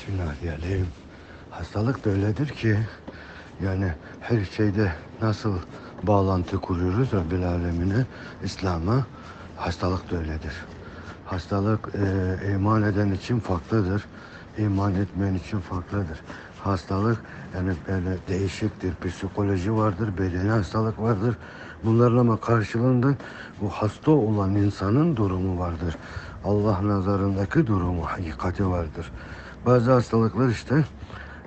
Bismillah diyelim. Hastalık da öyledir ki yani her şeyde nasıl bağlantı kuruyoruz Rabbil Alemine, İslam'a hastalık da öyledir. Hastalık e, iman eden için farklıdır. iman etmeyen için farklıdır. Hastalık yani böyle değişiktir. Psikoloji vardır, bedeni hastalık vardır. Bunların ama karşılığında bu hasta olan insanın durumu vardır. Allah nazarındaki durumu, hakikati vardır. Bazı hastalıklar işte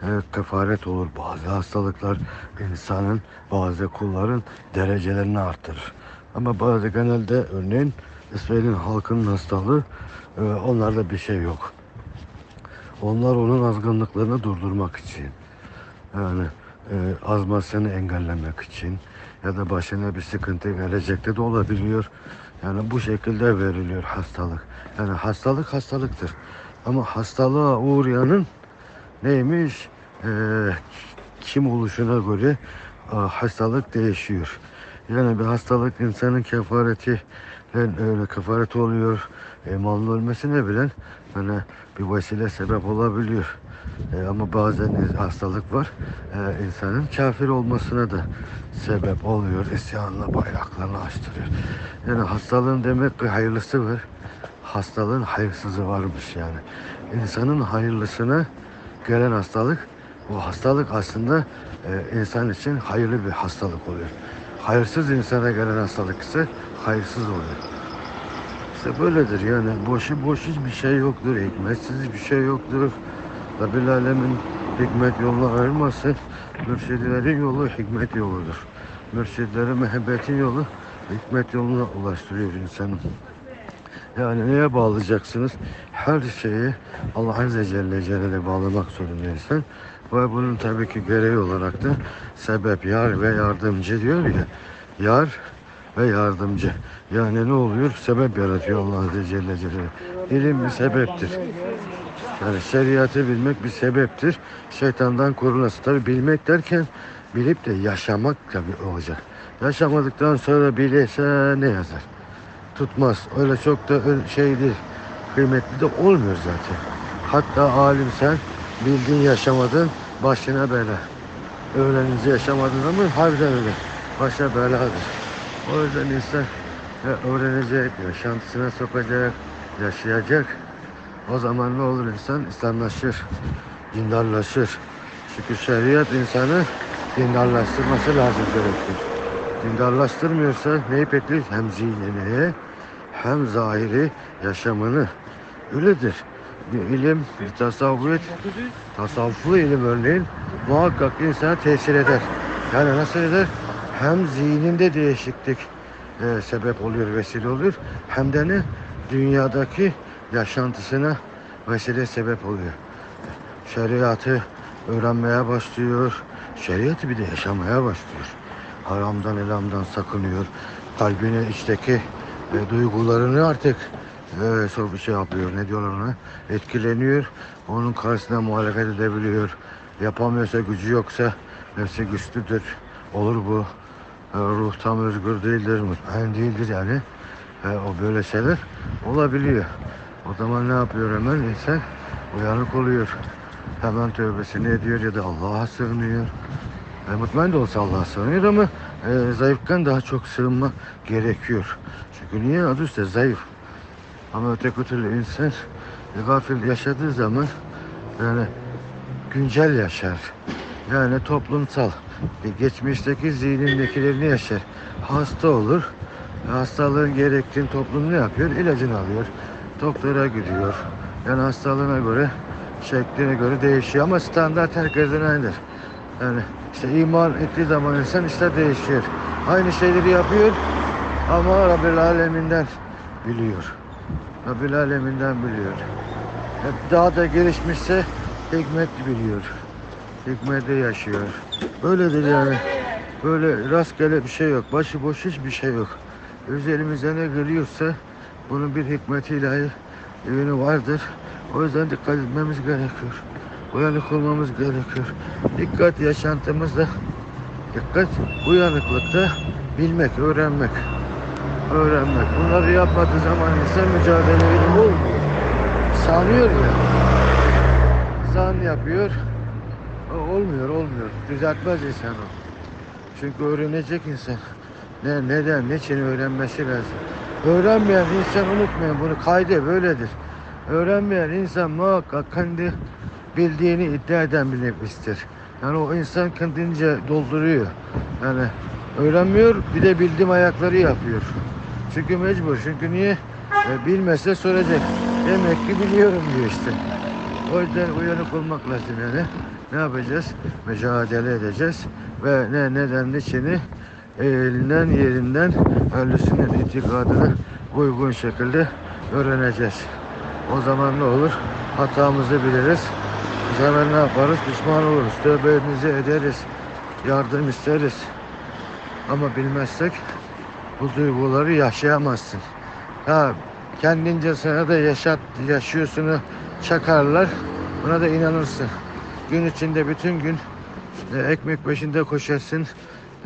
e, kefaret olur. Bazı hastalıklar insanın, bazı kulların derecelerini artırır. Ama bazı genelde örneğin İsrail'in halkının hastalığı e, onlarda bir şey yok. Onlar onun azgınlıklarını durdurmak için yani e, azmasını engellemek için ya da başına bir sıkıntı gelecekte de olabiliyor. Yani bu şekilde veriliyor hastalık. Yani hastalık hastalıktır. Ama hastalığa uğrayanın neymiş? E, kim oluşuna göre e, hastalık değişiyor. Yani bir hastalık insanın kefareti öyle kefareti oluyor. E, malın ölmesine bile yani bir vesile sebep olabiliyor. E, ama bazen hastalık var. E, insanın kafir olmasına da sebep oluyor. İsyanla bayraklarını açtırıyor. Yani hastalığın demek ki hayırlısı var. Hastalığın hayırsızı varmış yani. İnsanın hayırlısına gelen hastalık bu hastalık aslında e, insan için hayırlı bir hastalık oluyor. Hayırsız insana gelen hastalık ise hayırsız oluyor. İşte böyledir yani. Boşu boş hiçbir şey yoktur. Hikmetsiz bir şey yoktur. Rabbil Alemin hikmet yolunu ayırmasın. Mürşidlerin yolu hikmet yoludur. Mürşidlerin muhabbetin yolu hikmet yoluna ulaştırıyor insanı. Yani neye bağlayacaksınız? Her şeyi Allah Azze Celle Celle'ye bağlamak zorundaysan. Ve bunun tabii ki gereği olarak da sebep, yar ve yardımcı diyor ya. Yar ve yardımcı. Yani ne oluyor? Sebep yaratıyor Allah Azze Celle Celle. İlim bir sebeptir. Yani şeriatı bilmek bir sebeptir. Şeytandan korunması. Tabi bilmek derken bilip de yaşamak tabi olacak. Yaşamadıktan sonra bilirse ne yazar? Tutmaz. Öyle çok da şey değil. Kıymetli de olmuyor zaten. Hatta alim sen bildin yaşamadın başına bela. Öğrenince yaşamadın ama harbiden öyle. Başa beladır. O yüzden insan ya öğrenecek, yaşantısına sokacak, yaşayacak. O zaman ne olur insan? İslamlaşır, dindarlaşır. Çünkü şeriat insanı dindarlaştırması lazım gerekir. Dindarlaştırmıyorsa neyi bekliyor? Hem zihnini hem zahiri yaşamını. Öyledir. Bir ilim, bir tasavvuf, tasavvuflu ilim örneğin muhakkak insana tesir eder. Yani nasıl eder? Hem zihninde değişiklik e, sebep oluyor, vesile oluyor. Hem de ne? Dünyadaki yaşantısına vesile sebep oluyor. Şeriatı öğrenmeye başlıyor. Şeriatı bir de yaşamaya başlıyor. Haramdan, elamdan sakınıyor. Kalbine içteki e, duygularını artık e, çok bir şey yapıyor. Ne diyorlar ona? Etkileniyor. Onun karşısına muhalefet edebiliyor. Yapamıyorsa, gücü yoksa nefsi güçlüdür. Olur bu. E, ruh tam özgür değildir. Mutmain değildir yani. E, o böyle şeyler olabiliyor. O zaman ne yapıyor hemen? İnsan uyanık oluyor. Hemen tövbesini ediyor ya da Allah'a sığınıyor. E, mutmain de olsa Allah'a sığınıyor ama e, zayıfken daha çok sığınma gerekiyor. Çünkü niye? Adı üstte zayıf. Ama öteki türlü insan e, gafil yaşadığı zaman yani güncel yaşar. Yani toplumsal. Geçmişteki zihnindekilerini yaşar. Hasta olur. Hastalığın gerektiğini toplum ne yapıyor? İlacını alıyor. Doktora gidiyor. Yani hastalığına göre şekline göre değişiyor ama standart herkesin aynıdır. Yani işte iman ettiği zaman insan işte değişiyor. Aynı şeyleri yapıyor ama Rabbil Aleminden biliyor. Rabbil Aleminden biliyor. Hep daha da gelişmişse hikmet biliyor. Hikmette yaşıyor. Böyledir yani. Böyle rastgele bir şey yok. Başıboş hiçbir şey yok. Üzerimize ne geliyorsa bunun bir hikmeti ilahi yönü vardır. O yüzden dikkat etmemiz gerekiyor. Uyanık olmamız gerekiyor. Dikkat yaşantımızda dikkat uyanıklıkta bilmek, öğrenmek. Öğrenmek. Bunları yapmadığı zaman insan mücadele olmuyor. Sanıyor ya. insan yapıyor. Olmuyor, olmuyor. Düzeltmez insan o. Çünkü öğrenecek insan. Ne, neden, niçin öğrenmesi lazım. Öğrenmeyen insan unutmayın bunu kaydı böyledir. Öğrenmeyen insan muhakkak kendi bildiğini iddia eden bir nefistir. Yani o insan kendince dolduruyor. Yani öğrenmiyor bir de bildiğim ayakları yapıyor. Çünkü mecbur. Çünkü niye? E, bilmese soracak. Demek ki biliyorum diyor işte. O yüzden uyanık olmak lazım yani. Ne yapacağız? Mücadele edeceğiz. Ve ne neden niçini elinden yerinden öylüsünün itikadına uygun şekilde öğreneceğiz. O zaman ne olur? Hatamızı biliriz. O zaman ne yaparız? Pişman oluruz. Tövbemizi ederiz. Yardım isteriz. Ama bilmezsek bu duyguları yaşayamazsın. Ha kendince sana da yaşat, yaşıyorsunu çakarlar. Buna da inanırsın. Gün içinde bütün gün e, ekmek peşinde koşarsın.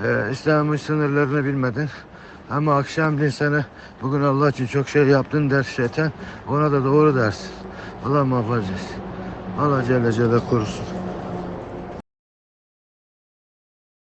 E, İslam'ın sınırlarını bilmeden. Ama akşamleyin sana bugün Allah için çok şey yaptın der şeytan. Ona da doğru dersin. Allah muhafaza etsin. Allah Celle Celle korusun.